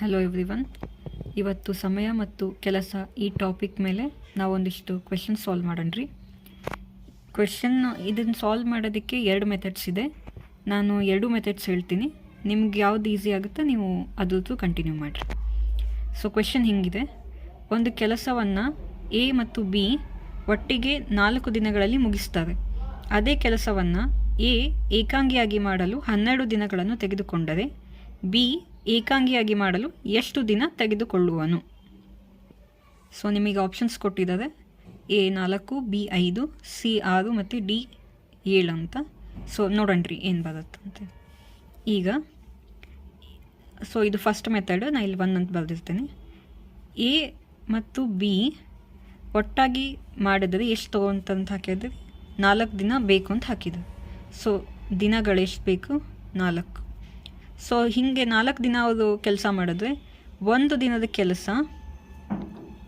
Hello every one ಇವತ್ತು ಸಮಯ ಮತ್ತು ಕೆಲಸ ಈ ಟಾಪಿಕ್ ಮೇಲೆ ನಾವೊಂದಿಷ್ಟು ಕ್ವೆಶನ್ ಸಾಲ್ವ್ ಮಾಡೋಣ್ರಿ ಕ್ವೆಶನ್ ಇದನ್ನು ಸಾಲ್ವ್ ಮಾಡೋದಕ್ಕೆ ಎರಡು ಮೆಥಡ್ಸ್ ಇದೆ. ನಾನು ಎರಡು ಮೆಥಡ್ಸ್ ಹೇಳ್ತೀನಿ. ನಿಮ್ಗೆ ಯಾವ್ದು ಈಸಿ ಆಗುತ್ತೋ ನೀವು ಅದ್ರದ್ದು ಕಂಟಿನ್ಯೂ ಮಾಡಿರಿ. ಸೊ ಕ್ವೆಶನ್ ಹಿಂಗಿದೆ. ಒಂದು ಕೆಲಸವನ್ನು ಎ ಮತ್ತು ಬಿ ಒಟ್ಟಿಗೆ ನಾಲ್ಕು ದಿನಗಳಲ್ಲಿ ಮುಗಿಸ್ತಾರೆ. ಅದೇ ಕೆಲಸವನ್ನು ಎ ಏಕಾಂಗಿಯಾಗಿ ಮಾಡಲು ಹನ್ನೆರಡು ದಿನಗಳನ್ನು ತೆಗೆದುಕೊಂಡರೆ ಬಿ ಏಕಾಂಗಿಯಾಗಿ ಮಾಡಲು ಎಷ್ಟು ದಿನ ತೆಗೆದುಕೊಳ್ಳುವನು? ಸೊ ನಿಮಗೆ ಆಪ್ಷನ್ಸ್ ಕೊಟ್ಟಿದ್ದಾರೆ ಎ ನಾಲ್ಕು ಬಿ ಐದು ಸಿ ಆರು ಮತ್ತು ಡಿ ಏಳು ಅಂತ. ಸೊ ನೋಡಣ್ರಿ ಏನು ಬರುತ್ತಂತೆ ಈಗ ಸೊ ಇದು ಫಸ್ಟ್ ಮೆಥಡ್ ನಾನು ಇಲ್ಲಿ ಒನ್ ಅಂತ ಬರೆದಿರ್ತೇನೆ. ಎ ಮತ್ತು ಬಿ ಒಟ್ಟಾಗಿ ಮಾಡಿದರೆ ಎಷ್ಟು ತೊಗೊಂತಂತ ಹಾಕಿದ್ರೆ? ನಾಲ್ಕು ದಿನ ಬೇಕು ಅಂತ ಹಾಕಿದ್ರು. ಸೊ ದಿನಗಳು ಎಷ್ಟು ಬೇಕು? ನಾಲ್ಕು. ಸೊ ಹೀಗೆ ನಾಲ್ಕು ದಿನ ಅವರು ಕೆಲಸ ಮಾಡಿದ್ರೆ ಒಂದು ದಿನದ ಕೆಲಸ,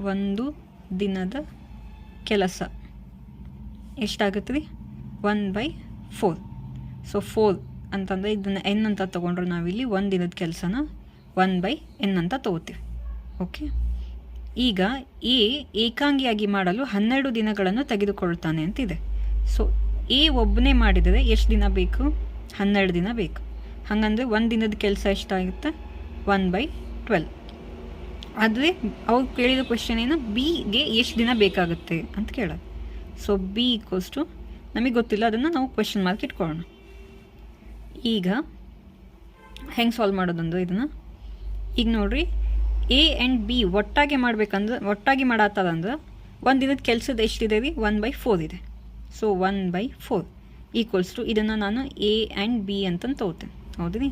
ಒಂದು ದಿನದ ಕೆಲಸ. ಎಷ್ಟಾಗುತ್ತೆ ರೀ one by four so four ಅಂತಂದರೆ ಇದನ್ನು ಎನ್ ಅಂತ ತೊಗೊಂಡ್ರೆ ನಾವಿಲ್ಲಿ ಒಂದು ದಿನದ ಕೆಲಸನ ಒನ್ ಬೈ ಎನ್ ಅಂತ ತೊಗೋತೀವಿ. ಓಕೆ ಈಗ ಎ ಏಕಾಂಗಿಯಾಗಿ ಮಾಡಲು ಹನ್ನೆರಡು ದಿನಗಳನ್ನು ತೆಗೆದುಕೊಳ್ತಾನೆ ಅಂತಿದೆ. ಸೊ ಎ ಒಬ್ಬನೇ ಮಾಡಿದರೆ ಎಷ್ಟು ದಿನ ಬೇಕು? ಹನ್ನೆರಡು ದಿನ ಬೇಕು. ಹಾಗಂದರೆ ಒಂದು ದಿನದ ಕೆಲಸ ಎಷ್ಟಾಗುತ್ತೆ? ಒನ್ ಬೈ ಟ್ವೆಲ್ ಆದರೆ ಅವ್ರು ಕೇಳಿದ ಕ್ವೆಶನ್ ಏನು ಬಿಗೆ ಎಷ್ಟು ದಿನ ಬೇಕಾಗುತ್ತೆ ಅಂತ ಕೇಳೋದು. ಸೊ ಬಿ ಈಕ್ವಲ್ಸ್ ಟು ನಮಗೆ ಗೊತ್ತಿಲ್ಲ, ಅದನ್ನು ನಾವು ಕ್ವೆಶನ್ ಮಾರ್ಕ್ ಇಟ್ಕೊಳ್ಳೋಣ. ಈಗ ಹೆಂಗೆ ಸಾಲ್ವ್ ಮಾಡೋದಂದ್ರೆ ಇದನ್ನು? ಈಗ ನೋಡ್ರಿ ಎ ಆ್ಯಂಡ್ ಬಿ ಒಟ್ಟಾಗಿ ಮಾಡ್ಬೇಕಂದ್ರೆ, ಒಟ್ಟಾಗಿ ಮಾಡತ್ತದಂದ್ರೆ ಒಂದು ದಿನದ ಕೆಲಸದ ಎಷ್ಟಿದೆ ರೀ? ಒನ್ ಬೈ ಫೋರ್ ಇದೆ. So one by four equals to ಇದನ್ನು ನಾನು ಎ ಆ್ಯಂಡ್ ಬಿ ಅಂತಂದು ತೊಗೋತೇನೆ. ಹೌದ್ರಿ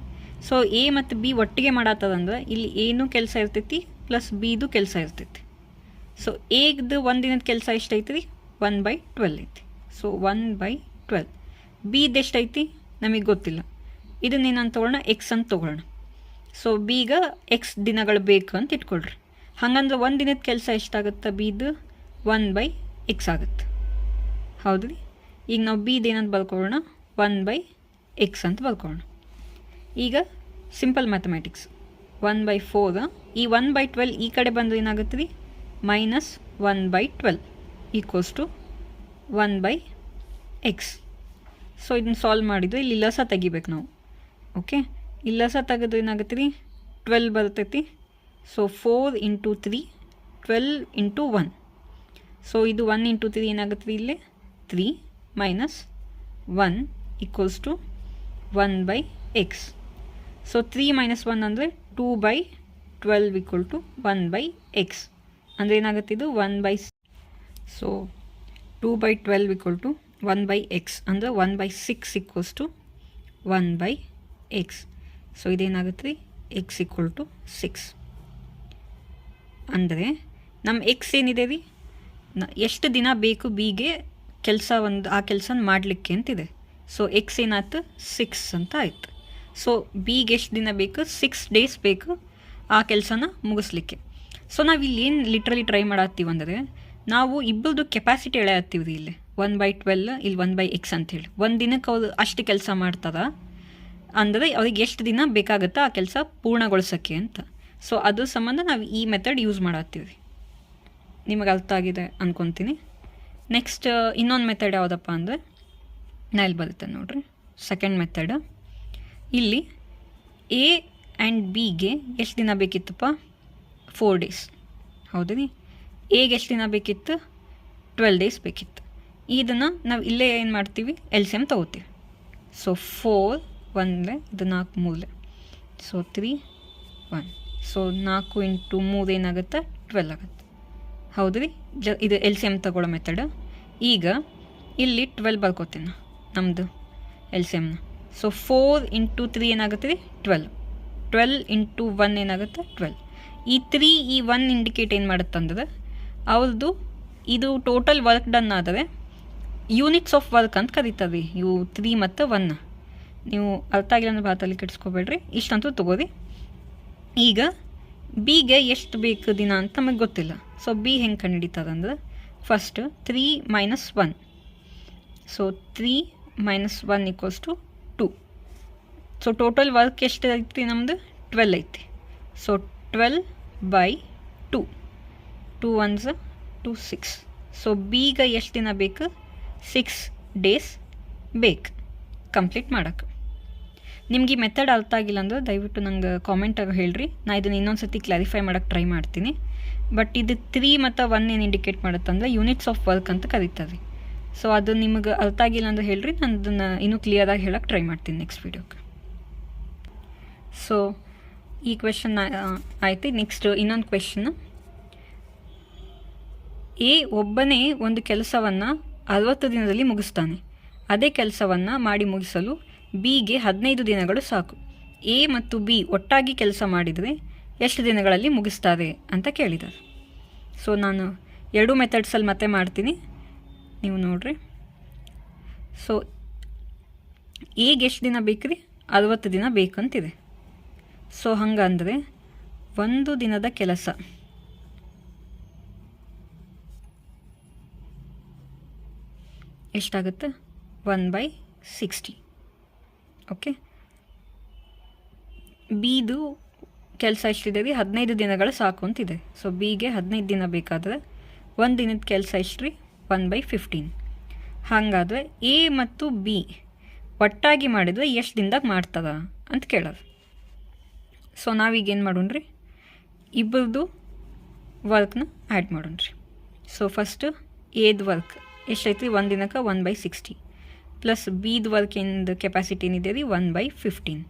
ಸೊ ಎ ಮತ್ತು ಬಿ ಒಟ್ಟಿಗೆ ಮಾಡತ್ತದಂದ್ರೆ ಇಲ್ಲಿ ಏನು ಕೆಲಸ ಇರ್ತೈತಿ ಪ್ಲಸ್ ಬಿದು ಕೆಲಸ ಇರ್ತೈತಿ. ಸೊ ಎದು ಒಂದು ದಿನದ ಕೆಲಸ ಎಷ್ಟೈತಿ ರೀ ಒನ್ ಬೈ ಟ್ವೆಲ್ ಐತಿ. ಸೊ ಒನ್ ಬೈ ಟ್ವೆಲ್ ಬಿದು ಎಷ್ಟೈತಿ? ನಮಗೆ ಗೊತ್ತಿಲ್ಲ. ಇದನ್ನೇನಂತ ತೊಗೊಳ್ಳೋಣ ಎಕ್ಸ್ ಅಂತ ತೊಗೊಳ್ಳೋಣ ಸೊ ಬೀಗ ಎಕ್ಸ್ ದಿನಗಳು ಬೇಕು ಅಂತ ಇಟ್ಕೊಳ್ರಿ. ಹಾಗಂದ್ರೆ ಒಂದು ದಿನದ ಕೆಲಸ ಎಷ್ಟಾಗುತ್ತೆ ಬಿದು ಒನ್ ಬೈ ಎಕ್ಸ್ ಆಗುತ್ತೆ. ರೀ ಈಗ ನಾವು ಬಿದು ಏನಂತ ಬರ್ಕೊಳ್ಳೋಣ ಒನ್ ಬೈ ಎಕ್ಸ್ ಅಂತ ಬರ್ಕೊಳ್ಳೋಣ ಈಗ simple mathematics one by four ಈ ಒನ್ ಬೈ ಟ್ವೆಲ್ ಈ ಕಡೆ ಬಂದು ಏನಾಗುತ್ತೆ ರೀ minus one by twelve equals to one by X so ಇದನ್ನ ಸಾಲ್ವ್ ಮಾಡಿದರೆ ಇಲ್ಲಿ ಲಸ ತೆಗಿಬೇಕು ನಾವು. ಓಕೆ ಈ ಲಸ ತೆಗೆದ್ರೆ ಏನಾಗುತ್ತೆ ರೀ ಟ್ವೆಲ್ ಬರ್ತೈತಿ. So four into three twelve into one so ಇದು ಒನ್ ಇಂಟು ತ್ರೀ ಏನಾಗುತ್ತೆ ರೀ ಇಲ್ಲಿ? Three minus one equals to one by X so three minus one ಅಂದರೆ two by twelve equal to one by X ಅಂದರೆ ಏನಾಗುತ್ತೆ ಇದು? One by so two by twelve equal to one by X ಅಂದರೆ one by six equals to one by X so ಇದೇನಾಗುತ್ತೆ? ರೀ X equal to six ಅಂದರೆ ನಮ್ಮ X ಏನಿದೆ ರೀ? ಎಷ್ಟು ದಿನ ಬೇಕು ಬಿಗೆ ಕೆಲಸ ಒಂದು, ಆ ಕೆಲಸನ ಮಾಡಲಿಕ್ಕೆ ಅಂತಿದೆ. ಸೊ ಎಕ್ಸ್ ಏನಾಯ್ತು? ಸಿಕ್ಸ್ ಅಂತ ಆಯಿತು. ಸೊ ಬಿಗೆ ಎಷ್ಟು ದಿನ ಬೇಕು? ಸಿಕ್ಸ್ ಡೇಸ್ ಬೇಕು ಆ ಕೆಲಸನ ಮುಗಿಸ್ಲಿಕ್ಕೆ. ಸೊ ಇಲ್ಲಿ ಏನು ಲಿಟ್ರಲಿ ಟ್ರೈ ಮಾಡತ್ತೀವಿ ಅಂದರೆ, ನಾವು ಇಬ್ಬರದು ಕೆಪಾಸಿಟಿ ಎಳೆಯತ್ತೀವಿ ರೀ ಇಲ್ಲಿ. ಒನ್ ಬೈ ಟ್ವೆಲ್ ಇಲ್ಲಿ ಒನ್ ಬೈ ಎಕ್ಸ್ ಅಂತೇಳಿ ಒಂದು ದಿನಕ್ಕೆ ಅವ್ರು ಅಷ್ಟು ಕೆಲಸ ಮಾಡ್ತಾರೆ ಅಂದರೆ ಅವ್ರಿಗೆ ಎಷ್ಟು ದಿನ ಬೇಕಾಗುತ್ತೋ ಆ ಕೆಲಸ ಪೂರ್ಣಗೊಳಿಸೋಕ್ಕೆ ಅಂತ. ಸೊ ಅದ್ರ ಸಂಬಂಧ ನಾವು ಈ ಮೆಥಡ್ ಯೂಸ್ ಮಾಡತ್ತೀವಿ ನಿಮಗೆ ಅರ್ಥ ಆಗಿದೆ ಅಂದ್ಕೊತೀನಿ ನೆಕ್ಸ್ಟ್ ಇನ್ನೊಂದು ಮೆಥಡ್ ಯಾವುದಪ್ಪ ಅಂದರೆ ನಾ ಇಲ್ಲಿ ಬರುತ್ತೆ ನೋಡಿರಿ. ಸೆಕೆಂಡ್ ಮೆಥಡ್ ಇಲ್ಲಿ ಎ ಆ್ಯಂಡ್ ಬಿಗೆ ಎಷ್ಟು ದಿನ ಬೇಕಿತ್ತಪ್ಪ? ಫೋರ್ ಡೇಸ್ ಹೌದು ಎಗೆ ಎಷ್ಟು ದಿನ ಬೇಕಿತ್ತು? ಟ್ವೆಲ್ ಡೇಸ್ ಬೇಕಿತ್ತು. ಇದನ್ನು ನಾವು ಇಲ್ಲೇ ಏನು ಮಾಡ್ತೀವಿ? ಎಲ್ ಸಿ ಎಂ ತೊಗೋತೀವಿ. ಸೊ ಫೋರ್ ಒಂದೇ ಇದು ನಾಲ್ಕು ಮೂರಲೆ ಸೊ ತ್ರೀ ಒನ್ ಸೊ ನಾಲ್ಕು ಇಂಟು ಮೂರು ಏನಾಗುತ್ತೆ? ಟ್ವೆಲ್ ಆಗುತ್ತೆ. ಹೌದು ರೀ. ಜ, ಇದು ಎಲ್ ಸಿ ಎಂ ತಗೊಳ್ಳೋ ಮೆಥಡ್ ಈಗ ಇಲ್ಲಿ ಟ್ವೆಲ್ ಬರ್ಕೋತೀನಿ ನಮ್ಮದು ಎಲ್ ಸಿ ಎಮ್ನ ಸೊ ಫೋರ್ ಇಂಟು ತ್ರೀ ಏನಾಗುತ್ತೆ? ರೀ ಟ್ವೆಲ್ ಟ್ವೆಲ್ ಇಂಟು ಒನ್ ಏನಾಗುತ್ತೆ? ಟ್ವೆಲ್ ಈ ತ್ರೀ ಈ ಒನ್ ಇಂಡಿಕೇಟ್ ಏನು ಮಾಡುತ್ತಂದ್ರೆ ಅವ್ರದ್ದು ಇದು ಟೋಟಲ್ ವರ್ಕ್ ಡನ್ ಆದರೆ ಯೂನಿಟ್ಸ್ ಆಫ್ ವರ್ಕ್ ಅಂತ ಕರೀತಾರೆ ಇವು ತ್ರೀ ಮತ್ತು ಒನ್ ನೀವು ಅರ್ಥ ಆಗಿಲ್ಲ ಅಂದ್ರೆ ಭಾತಲ್ಲಿ ಕೆಡಿಸ್ಕೋಬೇಡ್ರಿ. ಇಷ್ಟಂತೂ ತೊಗೋರಿ. ಈಗ ಬಿಗೆ ಎಷ್ಟು ಬೇಕು ದಿನ ಅಂತ ನಮಗೆ ಗೊತ್ತಿಲ್ಲ. ಸೊ ಬಿ ಹೆಂಗೆ ಕಂಡುಹಿಡಿತದಂದ್ರೆ first three minus one so three minus one equals to two so total work ಎಷ್ಟು ಐತಿ ನಮ್ಮದು ಟ್ವೆಲ್ ಐತಿ. So twelve by two two ones to six so ಬೀಗ ಎಷ್ಟು ದಿನ ಬೇಕು? ಸಿಕ್ಸ್ ಡೇಸ್ ಬೇಕು. ಕಂಪ್ಲೀಟ್ ಮಾಡೋಕ್ಕೆ ನಿಮ್ಗೆ ಈ ಮೆಥಡ್ ಅರ್ಥ ಆಗಿಲ್ಲ ಅಂದ್ರೆ ದಯವಿಟ್ಟು ನಂಗೆ ಕಾಮೆಂಟ್ ಹೇಳ್ರಿ. ನಾ ಇದನ್ನು ಇನ್ನೊಂದು ಸತಿ ಕ್ಲಾರಿಫೈ ಮಾಡೋಕ್ಕೆ ಟ್ರೈ ಮಾಡ್ತೀನಿ. ಬಟ್ ಇದು ತ್ರೀ ಮತ್ತು ಒನ್ ಏನು ಇಂಡಿಕೇಟ್ ಮಾಡುತ್ತಂದ್ರೆ ಯೂನಿಟ್ಸ್ ಆಫ್ ವರ್ಕ್ ಅಂತ ಕರೀತಾರೆ. ಸೊ ಅದು ನಿಮಗೆ ಅರ್ಥ ಆಗಿಲ್ಲ ಅಂದ್ರೆ ಹೇಳ್ರಿ. ನಾನು ಅದನ್ನು ಇನ್ನೂ ಕ್ಲಿಯರಾಗಿ ಹೇಳೋಕ್ಕೆ ಟ್ರೈ ಮಾಡ್ತೀನಿ ನೆಕ್ಸ್ಟ್ ವೀಡಿಯೋಕ್ಕೆ ಸೊ ಈ ಕ್ವೆಶನ್ ಆಯಿತು. ನೆಕ್ಸ್ಟ್ ಇನ್ನೊಂದು ಕ್ವೆಶನ್ ಎ ಒಬ್ಬನೇ ಒಂದು ಕೆಲಸವನ್ನು ಅರವತ್ತು ದಿನದಲ್ಲಿ ಮುಗಿಸ್ತಾನೆ. ಅದೇ ಕೆಲಸವನ್ನು ಮಾಡಿ ಮುಗಿಸಲು ಬಿಗೆ ಹದಿನೈದು ದಿನಗಳು ಸಾಕು. ಎ ಮತ್ತು ಬಿ ಒಟ್ಟಾಗಿ ಕೆಲಸ ಮಾಡಿದರೆ ಎಷ್ಟು ದಿನಗಳಲ್ಲಿ ಮುಗಿಸ್ತಾರೆ ಅಂತ ಕೇಳಿದ್ದಾರೆ ಸೊ ನಾನು ಎರಡು ಮೆಥಡ್ಸಲ್ಲಿ ಮತ್ತೆ ಮಾಡ್ತೀನಿ. ನೀವು ನೋಡ್ರಿ. ಸೊ ಎಗೆ ಎಷ್ಟು ದಿನ ಬೇಕು ರೀ ಅರವತ್ತು ದಿನ ಬೇಕಂತಿದೆ. ಸೊ ಹಂಗಂದರೆ ಒಂದು ದಿನದ ಕೆಲಸ. ಎಷ್ಟಾಗುತ್ತೆ? One by sixty. ಓಕೆ? ಬಿದು ಕೆಲಸ ಎಷ್ಟಿದೆ ರೀ? ಹದಿನೈದು ದಿನಗಳು ಸಾಕು ಅಂತಿದೆ. ಸೊ ಬಿಗೆ ಹದಿನೈದು ದಿನ ಬೇಕಾದರೆ ಒಂದು ದಿನದ ಕೆಲಸ ಎಷ್ಟು ರೀ ಒನ್ ಬೈ ಫಿಫ್ಟೀನ್. ಹಾಗಾದರೆ ಎ ಮತ್ತು ಬಿ ಒಟ್ಟಾಗಿ ಮಾಡಿದರೆ ಎಷ್ಟು ದಿನದಾಗ ಮಾಡ್ತದ ಅಂತ ಕೇಳೋದು. ಸೊ ನಾವೀಗೇನು ರೀ ಇಬ್ಬರದು ವರ್ಕ್ನ ಆ್ಯಡ್ ರೀ ಸೊ ಫಸ್ಟ್ ಎದ್ ವರ್ಕ್ ಎಷ್ಟೈತಿ ರೀ ಒಂದು ದಿನಕ್ಕೆ ಒನ್ ಬೈ ಸಿಕ್ಸ್ಟಿ ಪ್ಲಸ್ ಬೀದ್ ವರ್ಕ್ ಏನದು ಕೆಪಾಸಿಟಿ ಏನಿದೆ ರೀ? One by fifteen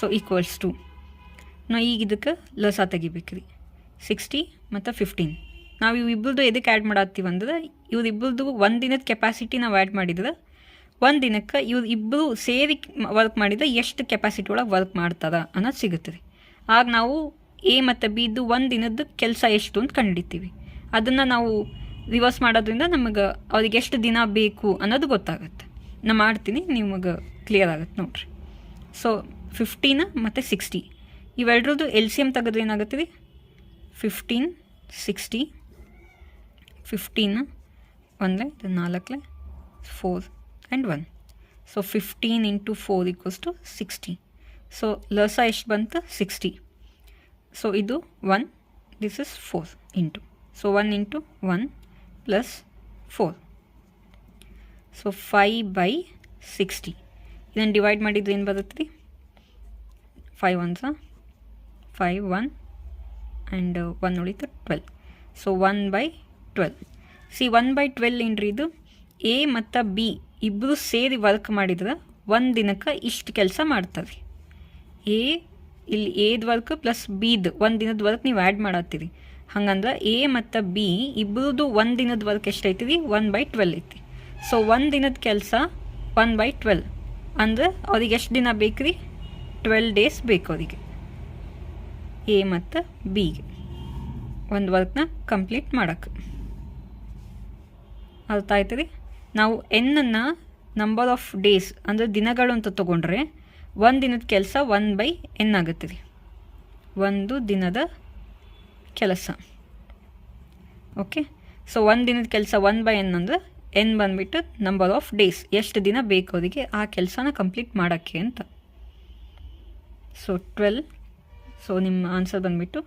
so equals to ನಾವು ಈಗ ಇದಕ್ಕೆ ಲಸ ತೆಗಿಬೇಕು ರೀ ಸಿಕ್ಸ್ಟಿ ಮತ್ತು ಫಿಫ್ಟೀನ್ ನಾವು ಇವು ಇಬ್ಬರದು ಎದಕ್ಕೆ ಆ್ಯಡ್ ಮಾಡತ್ತೀವಿ ಅಂದ್ರೆ, ಇವ್ರು ಇಬ್ಬರದು ಒಂದು ದಿನದ ಕೆಪಾಸಿಟಿ ನಾವು ಆ್ಯಡ್ ಮಾಡಿದ್ರೆ, ಒಂದು ದಿನಕ್ಕೆ ಇವ್ರು ಇಬ್ಬರು ಸೇರಿ ವರ್ಕ್ ಮಾಡಿದ್ರೆ ಎಷ್ಟು ಕೆಪಾಸಿಟಿ ಒಳಗೆ ವರ್ಕ್ ಮಾಡ್ತಾರೆ ಅನ್ನೋದು ಸಿಗುತ್ತೆ ರೀ ಆಗ ನಾವು ಎ ಮತ್ತು ಬಿದ್ದು ಒಂದು ದಿನದ ಕೆಲಸ ಎಷ್ಟು ಅಂತ ಕಂಡಿತೀವಿ ಅದನ್ನು ನಾವು ರಿವರ್ಸ್ ಮಾಡೋದ್ರಿಂದ ನಮಗೆ ಅವ್ರಿಗೆ ಎಷ್ಟು ದಿನ ಬೇಕು ಅನ್ನೋದು ಗೊತ್ತಾಗುತ್ತೆ. ನಾ ಮಾಡ್ತೀನಿ, ನಿಮಗೆ ಕ್ಲಿಯರ್ ಆಗುತ್ತೆ ನೋಡ್ರಿ. ಸೊ ಫಿಫ್ಟೀನ ಮತ್ತು ಸಿಕ್ಸ್ಟಿ ಇವೆರಡ್ರದ್ದು ಎಲ್ ಸಿ ಎಂ ತೆಗೆದ್ರೆ ಏನಾಗುತ್ತೆ ರೀ? ಫಿಫ್ಟೀನ್ ಸಿಕ್ಸ್ಟಿ ಫಿಫ್ಟೀನ್ ಒಂದೇ ಇದು ನಾಲ್ಕಲೆ four and one so fifteen into four equals to sixty so ಲಸ ಎಷ್ಟು ಬಂತು? ಸಿಕ್ಸ್ಟಿ ಸೊ ಇದು one this is four into so one into one plus four so five by sixty ಇದನ್ನು divide ಮಾಡಿದ್ರೆ ಏನು ಬರುತ್ತೆ ರೀ five ones five one and one ಉಳಿತು twelve so one by twelve C one by twelve ಏನ್ರಿ ಇದು? A ಮತ್ತು B ಇಬ್ಬರು ಸೇರಿ ವರ್ಕ್ ಮಾಡಿದ್ರೆ ಒಂದು ದಿನಕ್ಕೆ ಇಷ್ಟು ಕೆಲಸ ಮಾಡ್ತಾರೆ ಎ ಇಲ್ಲಿ ಎದ್ ವರ್ಕ್ ಪ್ಲಸ್ ಬಿದ್ ಒಂದು ದಿನದ ವರ್ಕ್ ನೀವು ಆ್ಯಡ್ ಮಾಡತ್ತೀರಿ. ಹಂಗಂದ್ರೆ ಎ ಮತ್ತು ಬಿ ಇಬ್ಬರದು ಒಂದು ದಿನದ ವರ್ಕ್ ಎಷ್ಟೈತಿ ರೀ ಒನ್ ಬೈ ಟ್ವೆಲ್ ಐತಿ. ಸೊ ಒಂದು ದಿನದ ಕೆಲಸ ಒನ್ ಬೈ ಟ್ವೆಲ್ ಅಂದ್ರೆ ಅವ್ರಿಗೆ ಎಷ್ಟು ದಿನ ಬೇಕು ರೀ ಟ್ವೆಲ್ ಡೇಸ್ ಬೇಕು ಅವರಿಗೆ. ಎ ಮತ್ತು ಬಿಗೆ ಒಂದು ವರ್ಕ್ನ ಕಂಪ್ಲೀಟ್ ಮಾಡೋಕ್ಕೆ ಅರ್ಥ ಆಯ್ತು ರೀ ನಾವು ಎನ್ನನ್ನು ನಂಬರ್ ಆಫ್ ಡೇಸ್ ಅಂದರೆ ದಿನಗಳು ಅಂತ ತೊಗೊಂಡ್ರೆ ಒಂದು ದಿನದ ಕೆಲಸ ಒನ್ ಬೈ ಎನ್ ಆಗುತ್ತೆ ರೀ ಒಂದು ದಿನದ ಕೆಲಸ. ಓಕೆ? ಸೊ ಒಂದು ದಿನದ ಕೆಲಸ ಒನ್ ಬೈ ಎನ್ ಅಂದರೆ ಎನ್ ಬಂದುಬಿಟ್ಟು ನಂಬರ್ ಆಫ್ ಡೇಸ್ ಎಷ್ಟು ದಿನ ಬೇಕು ಅವರಿಗೆ ಆ ಕೆಲಸನ ಕಂಪ್ಲೀಟ್ ಮಾಡೋಕ್ಕೆ ಅಂತ. ಸೊ ಟ್ವೆಲ್ ಸೊ ನಿಮ್ಮ ಆನ್ಸರ್ ಬಂದುಬಿಟ್ಟು